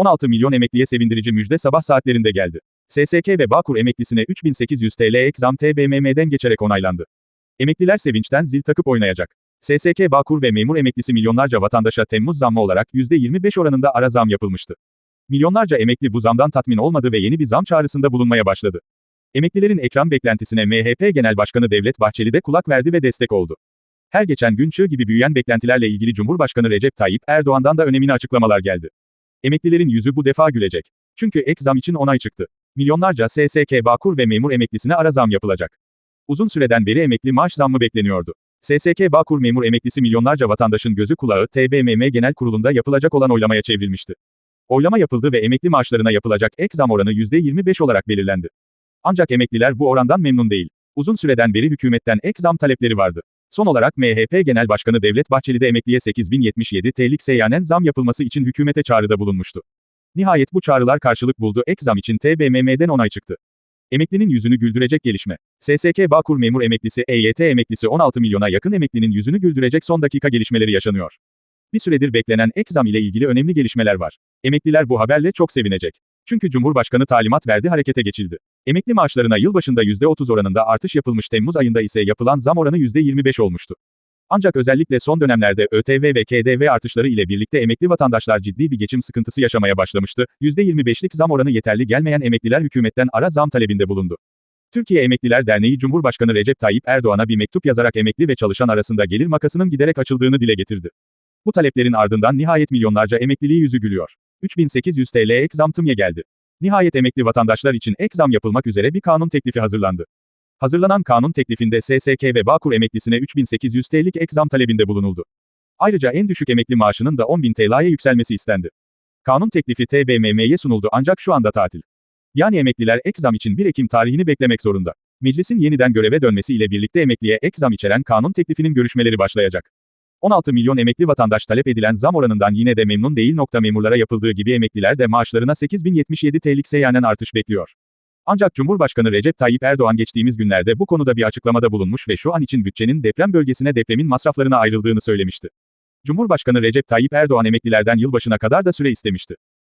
16 milyon emekliye sevindirici müjde sabah saatlerinde geldi. SSK ve Bağkur emeklisine 3800 TL ek zam TBMM'den geçerek onaylandı. Emekliler sevinçten zil takıp oynayacak. SSK Bağkur ve memur emeklisi milyonlarca vatandaşa Temmuz zammı olarak %25 oranında ara zam yapılmıştı. Milyonlarca emekli bu zamdan tatmin olmadı ve yeni bir zam çağrısında bulunmaya başladı. Emeklilerin ekran beklentisine MHP Genel Başkanı Devlet Bahçeli de kulak verdi ve destek oldu. Her geçen gün çığ gibi büyüyen beklentilerle ilgili Cumhurbaşkanı Recep Tayyip Erdoğan'dan da önemli açıklamalar geldi. Emeklilerin yüzü bu defa gülecek. Çünkü ek zam için onay çıktı. Milyonlarca SSK Bağkur ve memur emeklisine ara zam yapılacak. Uzun süreden beri emekli maaş zammı bekleniyordu. SSK Bağkur memur emeklisi milyonlarca vatandaşın gözü kulağı TBMM Genel Kurulu'nda yapılacak olan oylamaya çevrilmişti. Oylama yapıldı ve emekli maaşlarına yapılacak ek zam oranı %25 olarak belirlendi. Ancak emekliler bu orandan memnun değil. Uzun süreden beri hükümetten ek zam talepleri vardı. Son olarak MHP Genel Başkanı Devlet Bahçeli de emekliye 8077 TL'lik seyyanen zam yapılması için hükümete çağrıda bulunmuştu. Nihayet bu çağrılar karşılık buldu ek zam için TBMM'den onay çıktı. Emeklinin yüzünü güldürecek gelişme. SSK Bağkur memur emeklisi EYT emeklisi 16 milyona yakın emeklinin yüzünü güldürecek son dakika gelişmeleri yaşanıyor. Bir süredir beklenen ek zam ile ilgili önemli gelişmeler var. Emekliler bu haberle çok sevinecek. Çünkü Cumhurbaşkanı talimat verdi harekete geçildi. Emekli maaşlarına yılbaşında %30 oranında artış yapılmış Temmuz ayında ise yapılan zam oranı %25 olmuştu. Ancak özellikle son dönemlerde ÖTV ve KDV artışları ile birlikte emekli vatandaşlar ciddi bir geçim sıkıntısı yaşamaya başlamıştı. %25'lik zam oranı yeterli gelmeyen emekliler hükümetten ara zam talebinde bulundu. Türkiye Emekliler Derneği Cumhurbaşkanı Recep Tayyip Erdoğan'a bir mektup yazarak emekli ve çalışan arasında gelir makasının giderek açıldığını dile getirdi. Bu taleplerin ardından nihayet milyonlarca emekliliği yüzü gülüyor. 3800 TL ek zam tımye geldi. Nihayet emekli vatandaşlar için ek zam yapılmak üzere bir kanun teklifi hazırlandı. Hazırlanan kanun teklifinde SSK ve Bağkur emeklisine 3800 TL'lik ek zam talebinde bulunuldu. Ayrıca en düşük emekli maaşının da 10.000 TL'ye yükselmesi istendi. Kanun teklifi TBMM'ye sunuldu ancak şu anda tatil. Yani emekliler ek zam için 1 Ekim tarihini beklemek zorunda. Meclisin yeniden göreve dönmesi ile birlikte emekliye ek zam içeren kanun teklifinin görüşmeleri başlayacak. 16 milyon emekli vatandaş talep edilen zam oranından yine de memnun değil. Nokta memurlara yapıldığı gibi emekliler de maaşlarına 8077 TL'lik seyyanen artış bekliyor. Ancak Cumhurbaşkanı Recep Tayyip Erdoğan geçtiğimiz günlerde bu konuda bir açıklamada bulunmuş ve şu an için bütçenin deprem bölgesine depremin masraflarına ayrıldığını söylemişti. Cumhurbaşkanı Recep Tayyip Erdoğan emeklilerden yılbaşına kadar da süre istemişti.